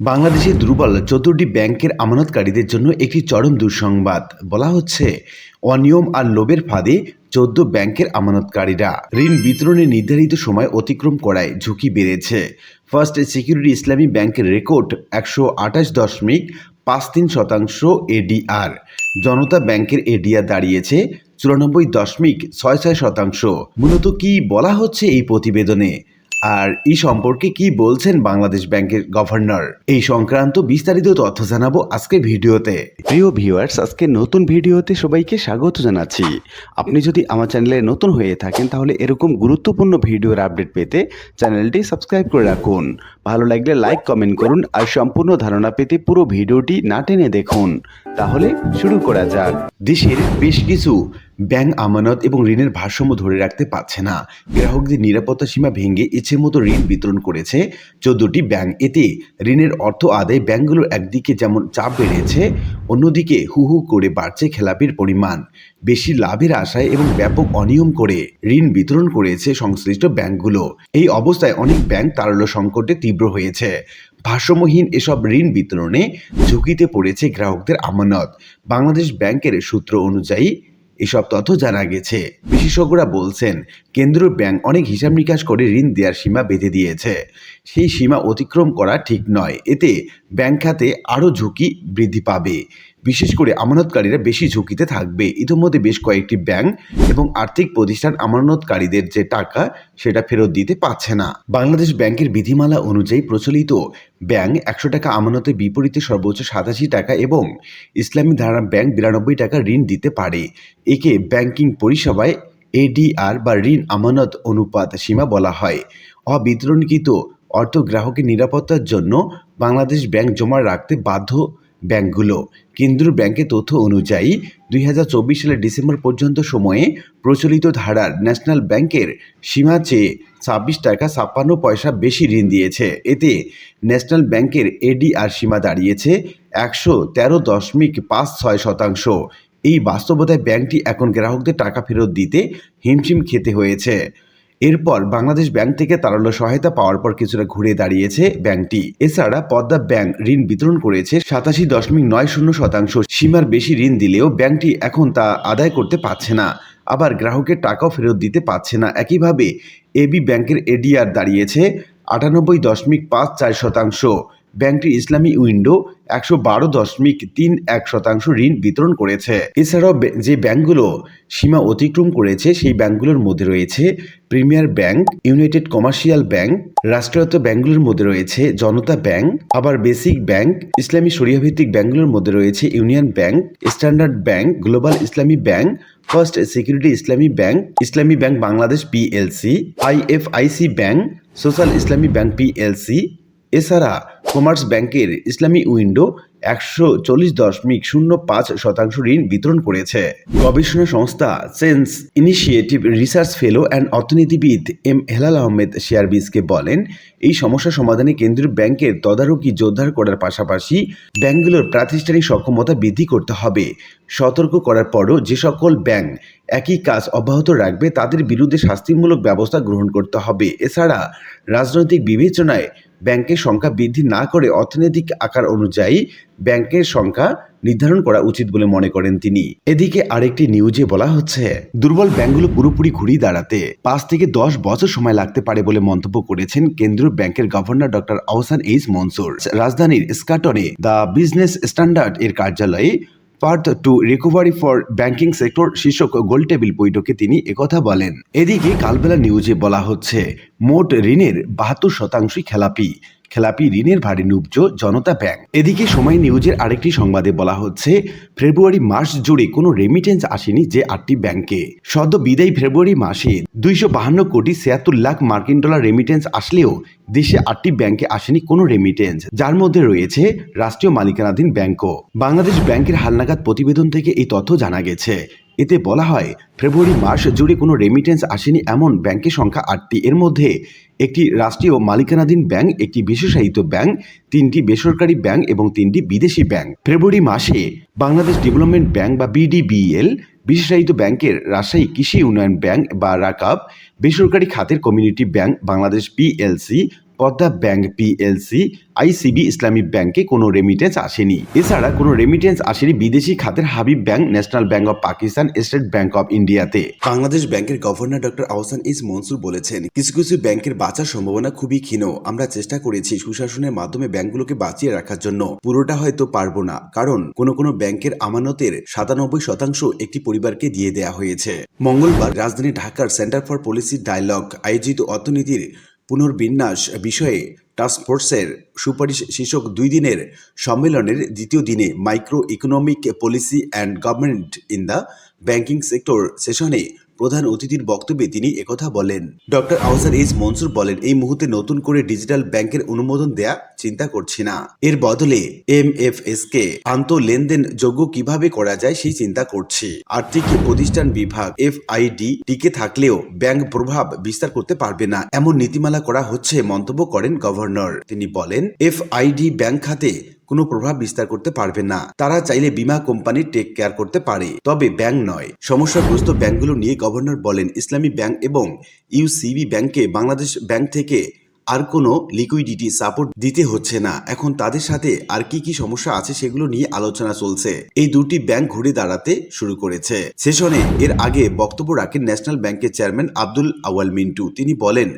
বাংলাদেশের দুর্বল চতুর্থী ব্যাংকের আমানতকারীদের জন্য একটি চরম দুঃসংবাদ। বলা হচ্ছে, অনিয়ম আর লোভের ফাঁদে চোদ্দ ব্যাংকের আমানতকারীরা ঋণ বিতরণের নির্ধারিত সময় অতিক্রম করায় ঝুঁকি বেড়েছে। ফার্স্ট সিকিউরিটি ইসলামী ব্যাংকের রেকর্ড একশো আঠাশ দশমিক পাঁচ তিন শতাংশ এডিআর জনতা ব্যাংকের এডিআর দাঁড়িয়েছে চুরানব্বই দশমিক ছয় ছয় শতাংশ। মূলত কি বলা হচ্ছে এই প্রতিবেদনে? আর এই সম্পর্কে কি বলছেন বাংলাদেশ ব্যাংকের গভর্নর? এই সংক্রান্ত বিস্তারিত তথ্য জানাব আজকে ভিডিওতে। প্রিয় ভিউয়ার্স আজকে নতুন ভিডিওতে সবাইকে স্বাগত জানাচ্ছি। আপনি যদি আমার চ্যানেলে নতুন হয়ে থাকেন তাহলে এরকম গুরুত্বপূর্ণ ভিডিওর আপডেট পেতে চ্যানেলটি সাবস্ক্রাইব করে রাখুন। ভালো লাগলে লাইক কমেন্ট করুন আর সম্পূর্ণ ধারণা পেতে পুরো ভিডিওটি না টেনে দেখুন। তাহলে শুরু করা যাক। দেশের বেশ কিছু ব্যাংক আমানত এবং ঋণের ভারসাম্য ধরে রাখতে পারছে না। গ্রাহকদের নিরাপত্তা সীমা ভেঙে ইচ্ছে মতো ঋণ বিতরণ করেছে চোদ্দটি ব্যাংক। এতে ঋণের অর্থ আদায় ব্যাংকগুলোর একদিকে যেমন চাপ বেড়েছে, অন্যদিকে হু হু করে বাড়ছে খেলাপির পরিমাণ। বেশি লাভের আশায় এবং ব্যাপক অনিয়ম করে ঋণ বিতরণ করেছে সংশ্লিষ্ট ব্যাংকগুলো। এই অবস্থায় অনেক ব্যাংক তারল্য সংকটে তীব্র হয়েছে। ভারসাম্যহীন এসব ঋণ বিতরণে ঝুঁকিতে পড়েছে গ্রাহকদের আমানত। বাংলাদেশ ব্যাংকের সূত্র অনুযায়ী এসব তথ্য জানা গেছে। বিশেষজ্ঞরা বলছেন, কেন্দ্রীয় ব্যাংক অনেক হিসাব নিকাশ করে ঋণ দেওয়ার সীমা বেঁধে দিয়েছে। সেই সীমা অতিক্রম করা ঠিক নয়। এতে ব্যাংক খাতে আরও ঝুঁকি বৃদ্ধি পাবে। বিশেষ করে আমানতকারীরা বেশি ঝুঁকিতে থাকবে। ইতিমধ্যে বেশ কয়েকটি ব্যাংক এবং আর্থিক প্রতিষ্ঠান আমানতকারীদের যে টাকা, সেটা ফেরত দিতে পারছে না। বাংলাদেশ ব্যাংকের বিধিমালা অনুযায়ী প্রচলিত ব্যাংক একশো টাকা আমানতের বিপরীতে সর্বোচ্চ সাতাশি টাকা এবং ইসলামী ধারা ব্যাংক বিরানব্বই টাকা ঋণ দিতে পারে। একে ব্যাংকিং পরিষেবায় এডিআর বা ঋণ আমানত অনুপাত সীমা বলা হয়। অবিতরণকৃত অর্থ গ্রাহকের নিরাপত্তার জন্য বাংলাদেশ ব্যাংক জমা রাখতে বাধ্য ব্যাংকগুলো। কেন্দ্রীয় ব্যাংকের তথ্য অনুযায়ী, দুই হাজার চব্বিশ সালের ডিসেম্বর পর্যন্ত সময়ে প্রচলিত ধারার ন্যাশনাল ব্যাংকের সীমা চেয়ে ছাব্বিশ টাকা ছাপ্পান্ন পয়সা বেশি ঋণ দিয়েছে। এতে ন্যাশনাল ব্যাংকের এডিআর সীমা দাঁড়িয়েছে একশো তেরো দশমিক পাঁচ ছয় শতাংশ। এই বাস্তবতায় ব্যাংকটি এখন গ্রাহকদের টাকা ফেরত দিতে হিমশিম খেতে হয়েছে। এরপর বাংলাদেশ ব্যাংক থেকে তারল্য সহায়তা পাওয়ার পর কিছুটা ঘুরে দাঁড়িয়েছে ব্যাংকটি। এছাড়া পদ্মা ব্যাংক ঋণ বিতরণ করেছে সাতাশি দশমিক নয় শূন্য শতাংশ। সীমার বেশি ঋণ দিলেও ব্যাংকটি এখন তা আদায় করতে পারছে না। আবার গ্রাহকের টাকাও ফেরত দিতে পারছে না। একইভাবে এবি ব্যাংকের এডিআর দাঁড়িয়েছে আটানব্বই দশমিক পাঁচ চার শতাংশ। ব্যাংকটি ইসলামী উইন্ডো একশো বারো দশমিক তিন এক শতাংশ ঋণ বিতরণ করেছে। এছাড়াও যে ব্যাংকগুলো সীমা অতিক্রম করেছে, সেই ব্যাংকগুলোর মধ্যে রয়েছে premier bank, united commercial bank, রাষ্ট্রায়ত্ত ব্যাংকগুলোর মধ্যে রয়েছে জনতা ব্যাংক, আবার বেসিক ব্যাংক, ইসলামী শরিয়া ভিত্তিক ব্যাংকগুলোর মধ্যে রয়েছে union bank, standard bank, global Islami bank, first security Islami bank Islami bank Bangladesh PLC, IFIC bank, social Islami bank PLC. এছাড়া কমার্স ব্যাংকের ইসলামী উইন্ডো একশো চল্লিশ দশমিক শূন্য পাঁচ শতাংশ ঋণ বিতরণ করেছে। গবেষণা সংস্থা sense initiative research fellow and অর্থনীতিবিদ এম হেলাল আহমেদ শেয়ারবিজকে বলেন, এই সমস্যা সমাধানে কেন্দ্রীয় ব্যাংকের তদারকি জোরদার করার পাশাপাশি ব্যাংকগুলোর প্রাতিষ্ঠানিক সক্ষমতা বৃদ্ধি করতে হবে। সতর্ক করার পরও যে সকল ব্যাংক একই কাজ অব্যাহত রাখবে, তাদের বিরুদ্ধে শাস্তিমূলক ব্যবস্থা গ্রহণ করতে হবে। এছাড়া রাজনৈতিক বিবেচনায় ব্যাংকের সংখ্যা বৃদ্ধি না করে অর্থনৈতিক আকার অনুযায়ী ব্যাংকের সংখ্যা নির্ধারণ করা উচিত বলে মনে করেন তিনি। এদিকে আরেকটি নিউজে বলা হচ্ছে, দুর্বল ব্যাংকগুলো পুরোপুরি ঘুরিয়ে দাঁড়াতে পাঁচ থেকে দশ বছর সময় লাগতে পারে বলে মন্তব্য করেছেন কেন্দ্রীয় ব্যাংকের governor doctor Ahsan H Mansur. রাজধানীর স্কাটনে দ্য বিজনেস স্ট্যান্ডার্ড এর কার্যালয়ে path to recovery for banking sector শীর্ষক গোলটেবিল বৈঠকে তিনি একথা বলেন। এদিকে কালবেলা নিউজে বলা হচ্ছে, মোট ঋণের বাহাত্তর শতাংশই খেলাপি। খেলাপি ঋণের ভারে নুবজ জনতা ব্যাংক। এদিকে সময় নিউজের আরেকটি সংবাদে বলা হচ্ছে, ফেব্রুয়ারি মাস জুড়ে কোনো রেমিটেন্স আসেনি যে আটটি ব্যাংকে। সদ্য বিদায়ী ফেব্রুয়ারি মাসে দুইশো বাহান্ন কোটি ছিয়াত্তর লাখ মার্কিন ডলার রেমিটেন্স আসলেও দেশে আটটি ব্যাংকে আসেনি কোনো রেমিটেন্স যার মধ্যে রয়েছে রাষ্ট্রীয় মালিকানাধীন ব্যাংকও। বাংলাদেশ ব্যাংকের হালনাগাদ প্রতিবেদন থেকে এই তথ্য জানা গেছে। এতে বলা হয়, ফেব্রুয়ারি মাস জুড়ে কোনো রেমিটেন্স আসেনি এমন ব্যাংকের সংখ্যা আটটি। এর মধ্যে একটি রাষ্ট্রীয় মালিকানাধীন ব্যাংক, একটি বিশেষায়িত ব্যাংক, তিনটি বেসরকারি ব্যাংক এবং তিনটি বিদেশি ব্যাংক। ফেব্রুয়ারি মাসে বাংলাদেশ ডেভেলপমেন্ট ব্যাংক বা বিডিবিএল বিশেষায়িত ব্যাংকের রাজশাহী কৃষি উন্নয়ন ব্যাংক বা রাকাব, বেসরকারি খাতের community bank, Bangladesh PLC Padma bank PLC ICB Islami ব্যাংকে কোনো রেমিটেন্স আসেনি। এছাড়া কোনো রেমিটেন্স আসেনি বিদেশি খাতের Habib bank national bank of Pakistan state bank of ইন্ডিয়াতে বাংলাদেশ ব্যাংকের governor doctor Ahsan H Mansur বলেছেন, কিছু কিছু ব্যাংকের বাঁচার সম্ভাবনা খুবই ক্ষীণ। আমরা চেষ্টা করেছি সুশাসনের মাধ্যমে ব্যাংকগুলোকে বাঁচিয়ে রাখার জন্য। পুরোটা হয়তো পারব না, কারণ কোনো কোনো ব্যাংকের আমানতের সাতানব্বই শতাংশ একটি পরিবারকে দিয়ে দেয়া হয়েছে। মঙ্গলবার রাজধানী ঢাকার সেন্টার ফর পলিসি ডায়ালগ আয়োজিত অর্থনীতির পুনর্বিন্যাস বিষয়ে টাস্কফোর্সের সুপারিশ শীর্ষক দুই দিনের সম্মেলনের দ্বিতীয় দিনে micro economic policy and government in the banking sector সেশনে প্রধান অতিথির বক্তব্যে তিনি একথা বলেন। ডক্টর আহসান এইচ মনসুর বলেন, এই মুহূর্তে নতুন করে ডিজিটাল ব্যাংকের অনুমোদন দেয়া চিন্তা করছি না। এর বদলে এম এফ এস কে আন্ত লেনদেন যোগ্য কীভাবে করা যায় সেই চিন্তা করছি। আর্থিক প্রতিষ্ঠান বিভাগ এফ আইডি টিকে থাকলেও ব্যাংক প্রভাব বিস্তার করতে পারবে না, এমন নীতিমালা করা হচ্ছে মন্তব্য করেন গভর্নর। তিনি বলেন, এফ আইডি ব্যাংক খাতে কোনো প্রভাব বিস্তার করতে পারবে না। তারা চাইলে বীমা কোম্পানি টেক কেয়ার করতে পারে, তবে ব্যাংক নয়। সমস্যাগ্রস্ত ব্যাংকগুলো নিয়ে গভর্নর বলেন, ইসলামী ব্যাংক এবং ইউসিবি ব্যাংকে বাংলাদেশ ব্যাংক থেকে আর কোনো লিকুইডিটি সাপোর্ট দিতে হচ্ছে না। এখন তাদের সাথে আর কি কি সমস্যা আছে সেগুলো নিয়ে আলোচনা চলছে। এই দুটি ব্যাংক ঘুরে দাঁড়াতে শুরু করেছে। সেশনে এর আগে বক্তব্য রাখেন ন্যাশনাল ব্যাংকের চেয়ারম্যান আব্দুল আওয়াল মিন্টু। তিনি বলেন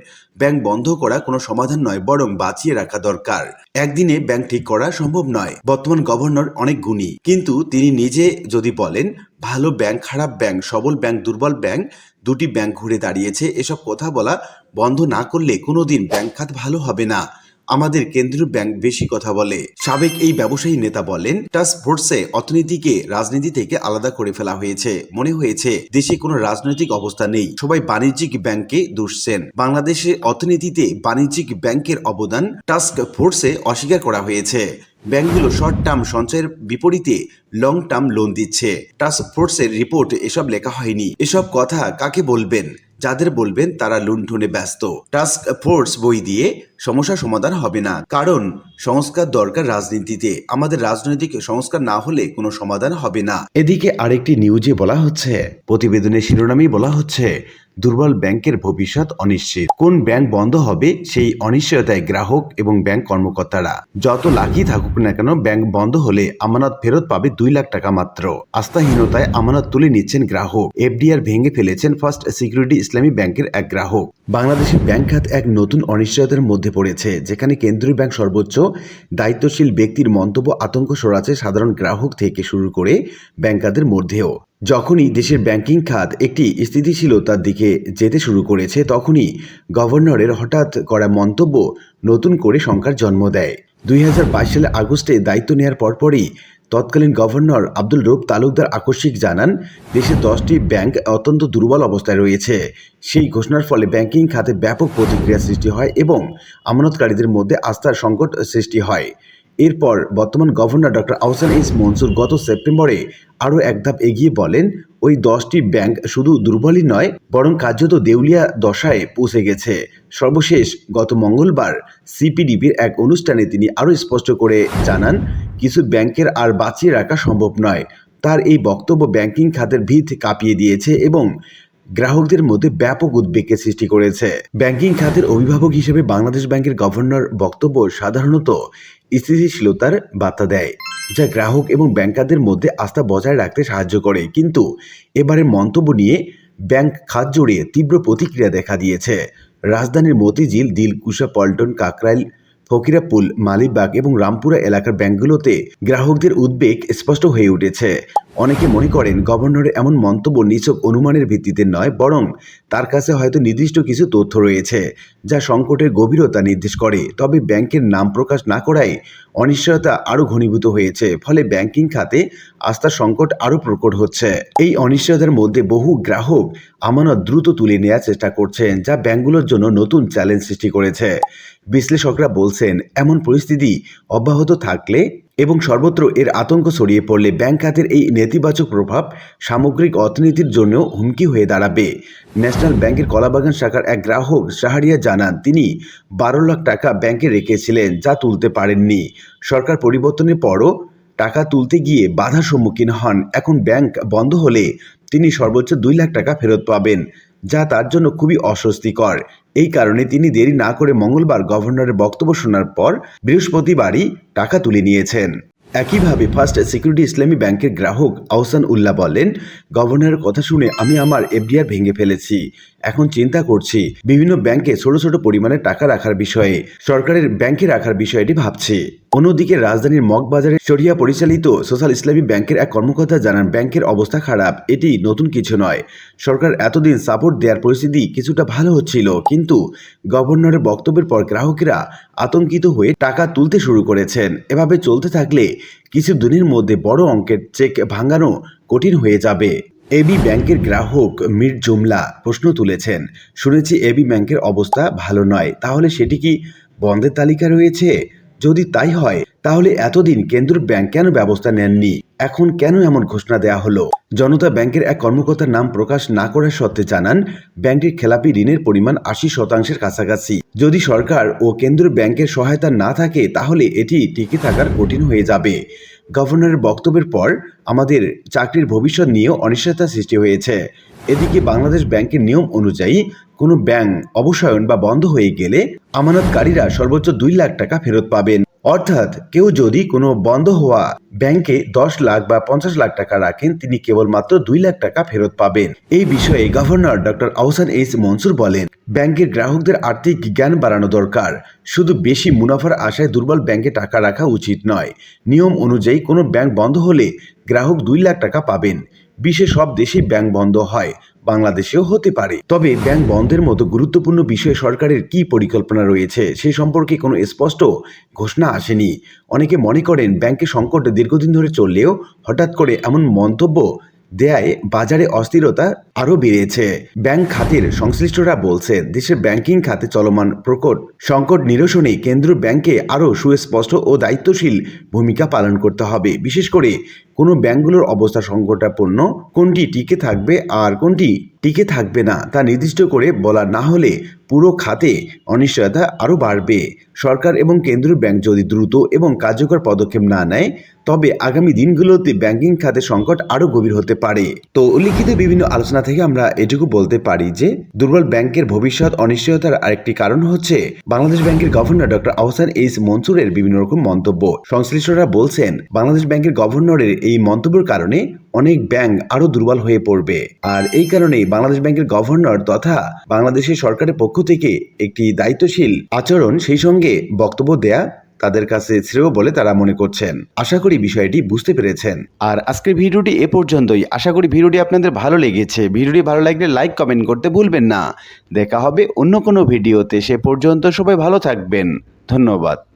ব্যাংক বন্ধ করা কোনো সমাধান নয়, বরং বাঁচিয়ে রাখা দরকার। একদিনে ব্যাংক ঠিক করা সম্ভব নয়। বর্তমান গভর্নর অনেক গুণী। কিন্তু তিনি নিজে যদি বলেন, ভালো ব্যাংক খারাপ ব্যাংক সবল ব্যাংক দুর্বল ব্যাংক দুটি ব্যাংক ঘুরে দাঁড়িয়েছে, এসব কথা বলা বন্ধ না করলে কোনোদিন ব্যাংক খাত ভালো হবে না। আমাদের কেন্দ্রীয় ব্যাংক বেশি কথা বলে। সাবেক এই ব্যবসায়ী নেতা বলেন টাস্ক ফোর্সে অর্থনীতিকে রাজনীতি থেকে আলাদা করে ফেলা হয়েছে। মনে হয়েছে, দেশে কোনো রাজনৈতিক অবস্থা নেই। সবাই বাণিজ্যিক ব্যাংকে দুষছেন বাংলাদেশের অর্থনীতিতে বাণিজ্যিক ব্যাংকের অবদান টাস্ক ফোর্সে অস্বীকার করা হয়েছে। ব্যাংকগুলো শর্ট টার্ম সঞ্চয়ের বিপরীতে লং টার্ম লোন দিচ্ছে। টাস্ক ফোর্সের রিপোর্ট এসব লেখা হয়নি। এসব কথা কাকে বলবেন? যাদের বলবেন তারা লুণ্ঠনে ব্যস্ত। টাস্ক ফোর্স বই দিয়ে সমস্যা সমাধান হবে না। কারণ সংস্কার দরকার রাজনীতিতে। আমাদের রাজনৈতিক সংস্কার না হলে কোনো সমাধান হবে না। এদিকে আরেকটি নিউজে বলা হচ্ছে, প্রতিবেদনের শিরোনামেই বলা হচ্ছে দুর্বল ব্যাংকের ভবিষ্যৎ অনিশ্চিত। কোন ব্যাংক বন্ধ হবে, সেই অনিশ্চয়তায় গ্রাহক এবং ব্যাংক কর্মকর্তারা। যত লাখই থাকুক না কেন, ব্যাংক বন্ধ হলে আমানত ফেরত পাবে দুই লাখ টাকা মাত্র। আস্থাহীনতায় আমানত তুলে নিচ্ছেন গ্রাহক। এফডিআর ভেঙে ফেলেছেন ফার্স্ট সিকিউরিটি ইসলামী ব্যাংকের এক গ্রাহক। বাংলাদেশের ব্যাংক খাত এক নতুন অনিশ্চয়তার মধ্যে পড়েছে, যেখানে কেন্দ্রীয় ব্যাংক সর্বোচ্চ দায়িত্বশীল ব্যক্তির মন্তব্য আতঙ্ক সরাচ্ছে সাধারণ গ্রাহক থেকে শুরু করে ব্যাংকারদের মধ্যেও। যখনই দেশের ব্যাংকিং খাত একটি স্থিতিশীলতার দিকে যেতে শুরু করেছে, তখনই গভর্নরের হঠাৎ করা মন্তব্য নতুন করে শঙ্কার জন্ম দেয়। দুই সালে আগস্টে দায়িত্ব নেওয়ার পরপরই তৎকালীন গভর্নর আব্দুল রূপ তালুকদার আকস্মিক জানান, দেশে দশটি ব্যাংক অত্যন্ত দুর্বল অবস্থায় রয়েছে। সেই ঘোষণার ফলে ব্যাংকিং খাতে ব্যাপক প্রতিক্রিয়া সৃষ্টি হয় এবং আমানতকারীদের মধ্যে আস্থার সংকট সৃষ্টি হয়। এরপর বর্তমান governor doctor Ahsan H Mansur গত সেপ্টেম্বরে আরও এক ধাপ এগিয়ে বলেন, ওই দশটি ব্যাংক শুধু দুর্বলই নয়, বরং কার্যত দেউলিয়া দশায় পৌঁছে গেছে। সর্বশেষ গত মঙ্গলবার সিপিডিবির এক অনুষ্ঠানে তিনি আরও স্পষ্ট করে জানান, কিছু ব্যাংকের আর বাঁচিয়ে রাখা সম্ভব নয়। তার এই বক্তব্য ব্যাংকিং খাতের ভিত কাঁপিয়ে দিয়েছে এবং গ্রাহকদের মধ্যে ব্যাপক উদ্বেগের সৃষ্টি করেছে। ব্যাংকিং খাতের অভিভাবক হিসেবে বাংলাদেশ ব্যাংকের গভর্নর বক্তব্য সাধারণত স্থিতিশীলতার বার্তা দেয়, যা গ্রাহক এবং ব্যাংকারদের মধ্যে আস্থা বজায় রাখতে সাহায্য করে। কিন্তু এবারে মন্তব্য নিয়ে ব্যাংক খাত জড়িয়ে তীব্র প্রতিক্রিয়া দেখা দিয়েছে। রাজধানীর মতিঝিল, দিলকুশা, পল্টন, কাকরাইল, ফকিরাপুল, মালিবাগ এবং রামপুরা এলাকার ব্যাংকগুলোতে গ্রাহকদের উদ্বেগ স্পষ্ট হয়ে উঠেছে। অনেকে মনে করেন গভর্নরের এমন মন্তব্য নিছক অনুমানের ভিত্তিতে নয়, বরং তার কাছে হয়তো নির্দিষ্ট কিছু তথ্য রয়েছে, যা সংকটের গভীরতা নির্দেশ করে। তবে ব্যাংকের নাম প্রকাশ না করায় অনিশ্চয়তা আরও ঘনীভূত হয়েছে, ফলে ব্যাংকিং খাতে আস্থার সংকট আরও প্রকট হচ্ছে। এই অনিশ্চয়তার মধ্যে বহু গ্রাহক আমানত দ্রুত তুলে নেওয়ার চেষ্টা করছেন, যা ব্যাংকগুলোর জন্য নতুন চ্যালেঞ্জ সৃষ্টি করেছে। বিশ্লেষকরা বলছেন, এমন পরিস্থিতি অব্যাহত থাকলে এবং সর্বত্র এর আতঙ্ক ছড়িয়ে পড়লে ব্যাংক খাতের এই নেতিবাচক প্রভাব সামগ্রিক অর্থনীতির জন্য হুমকি হয়ে দাঁড়াবে। ন্যাশনাল ব্যাংকের কলাবাগান শাখার এক গ্রাহক শাহরিয়া জানান, তিনি বারো লাখ টাকা ব্যাংকে রেখেছিলেন যা তুলতে পারেননি। সরকার পরিবর্তনের পরও টাকা তুলতে গিয়ে বাধার সম্মুখীন হন। এখন ব্যাংক বন্ধ হলে তিনি সর্বোচ্চ দুই লাখ টাকা ফেরত পাবেন, যা তার জন্য খুবই অস্বস্তিকর। এই কারণে তিনি দেরি না করে মঙ্গলবার গভর্নরের বক্তব্য শোনার পর বৃহস্পতিবারই টাকা তুলে নিয়েছেন। একইভাবে ফার্স্ট সিকিউরিটি ইসলামী ব্যাংকের গ্রাহক আহসান উল্লাহ বলেন, গভর্নরের কথা শুনে আমি আমার এফডিআর ভেঙে ফেলেছি। এখন চিন্তা করছি, বিভিন্ন ব্যাংকে ছোট ছোট পরিমাণে টাকা রাখার বিষয়ে, সরকারের ব্যাংকে রাখার বিষয়টি ভাবছি। অন্যদিকে রাজধানীর মগবাজারে শরিয়া পরিচালিত সোশ্যাল ইসলামী ব্যাংকের এক কর্মকর্তা জানান, ব্যাংকের অবস্থা খারাপ, এটি নতুন কিছু নয়। সরকার এতদিন সাপোর্ট দেওয়ার পরিস্থিতি কিছুটা ভালো হচ্ছিল, কিন্তু গভর্নরের বক্তব্যের পর গ্রাহকেরা আতঙ্কিত হয়ে টাকা তুলতে শুরু করেছেন। এভাবে চলতে থাকলে কিছু দিনের মধ্যে বড় অঙ্কের চেক ভাঙানো কঠিন হয়ে যাবে। এবি ব্যাংকের গ্রাহক মির জুমলা প্রশ্ন তুলেছেন, শুনেছি এবি ব্যাংকের অবস্থা ভালো নয়, তাহলে সেটি কি বন্ধের তালিকা রয়েছে? যদি তাই হয় তাহলে এতদিন কেন্দ্র ব্যাংক কেন ব্যবস্থা নেননি? এখন কেন এমন ঘোষণা দেয়া হলো? জনতা ব্যাংকের এক কর্মকর্তার নাম প্রকাশ না করার সত্ত্বে জানান ব্যাংকের খেলাপি ঋণের পরিমাণ আশি শতাংশের কাছাকাছি। যদি সরকার ও কেন্দ্র ব্যাংকের সহায়তা না থাকে, তাহলে এটি টিকে থাকার কঠিন হয়ে যাবে। গভর্নরের বক্তব্যের পর আমাদের চাকরির ভবিষ্যৎ নিয়েও অনিশ্চয়তা সৃষ্টি হয়েছে। এদিকে বাংলাদেশ ব্যাংকের নিয়ম অনুযায়ী কোনো ব্যাংক অবসায়ন বা বন্ধ হয়ে গেলে আমানতকারীরা সর্বোচ্চ দুই লাখ টাকা ফেরত পাবেন। অর্থাৎ কেউ যদি কোনো বন্ধ হওয়া ব্যাংকে দশ লাখ বা পঞ্চাশ লাখ টাকা রাখেন, তিনি কেবলমাত্র দুই লাখ টাকা ফেরত পাবেন। এই বিষয়ে governor doctor Ahsan H Mansur বলেন, ব্যাংকের গ্রাহকদের আর্থিক জ্ঞান বাড়ানো দরকার। শুধু বেশি মুনাফার আশায় দুর্বল ব্যাংকে টাকা রাখা উচিত নয়। নিয়ম অনুযায়ী কোনো ব্যাংক বন্ধ হলে গ্রাহক দুই লাখ টাকা পাবেন। বিশ্বে সব দেশেই ব্যাংক বন্ধ হয়, বাংলাদেশেও হতে পারে। তবে ব্যাংক বন্ধের মতো গুরুত্বপূর্ণ বিষয়ে সরকারের কি পরিকল্পনা রয়েছে সে সম্পর্কে কোনো স্পষ্ট ঘোষণা আসেনি। অনেকে মনে করেন ব্যাংকে সংকট দীর্ঘদিন ধরে চললেও হঠাৎ করে এমন মন্তব্য দেয়ায় বাজারে অস্থিরতা আরও বেড়েছে। ব্যাংক খাতের সংশ্লিষ্টরা বলছে দেশের ব্যাংকিং খাতে চলমান প্রকট সংকট নিরসনে কেন্দ্রীয় ব্যাংকে আরও সুস্পষ্ট ও দায়িত্বশীল ভূমিকা পালন করতে হবে। বিশেষ করে কোনো ব্যাংকগুলোর অবস্থা সংকটাপন্ন, কোনটি টিকে থাকবে আর কোনটি টিকে থাকবে না তা নির্দিষ্ট করে বলা না হলে পুরো খাতে অনিশ্চয়তা আরও বাড়বে। সরকার এবং কেন্দ্রীয় ব্যাংক যদি দ্রুত এবং কার্যকর পদক্ষেপ না নেয়, তবে আগামী দিনগুলোতে ব্যাংকিং খাতে সংকট আরও গভীর হতে পারে। তো উল্লিখিত বিভিন্ন আলোচনা থেকে আমরা এটুকু বলতে পারি যে, দুর্বল ব্যাংকের ভবিষ্যৎ অনিশ্চয়তার আরেকটি কারণ হচ্ছে, বাংলাদেশ ব্যাংকের গভর্নর ডক্টর আহসান এইস মনসুরের বিভিন্ন রকম মন্তব্য। সংশ্লিষ্টরা বলছেন, বাংলাদেশ ব্যাংকের গভর্নরের এই মন্তব্যের কারণে অনেক ব্যাংক আরও দুর্বল হয়ে পড়বে। আর এই কারণেই বাংলাদেশ ব্যাংকের গভর্নর তথা বাংলাদেশের সরকারের পক্ষ থেকে একটি দায়িত্বশীল আচরণ সেই সঙ্গে বক্তব্য দেয়া তাদের কাছে শ্রেয় বলে তারা মনে করছেন। আশা করি বিষয়টি বুঝতে পেরেছেন। আর আজকের ভিডিওটি এ পর্যন্তই। আশা করি ভিডিওটি আপনাদের ভালো লেগেছে। ভিডিওটি ভালো লাগলে লাইক, কমেন্ট করতে ভুলবেন না। দেখা হবে অন্য কোনো ভিডিওতে। সে পর্যন্ত সবাই ভালো থাকবেন। ধন্যবাদ।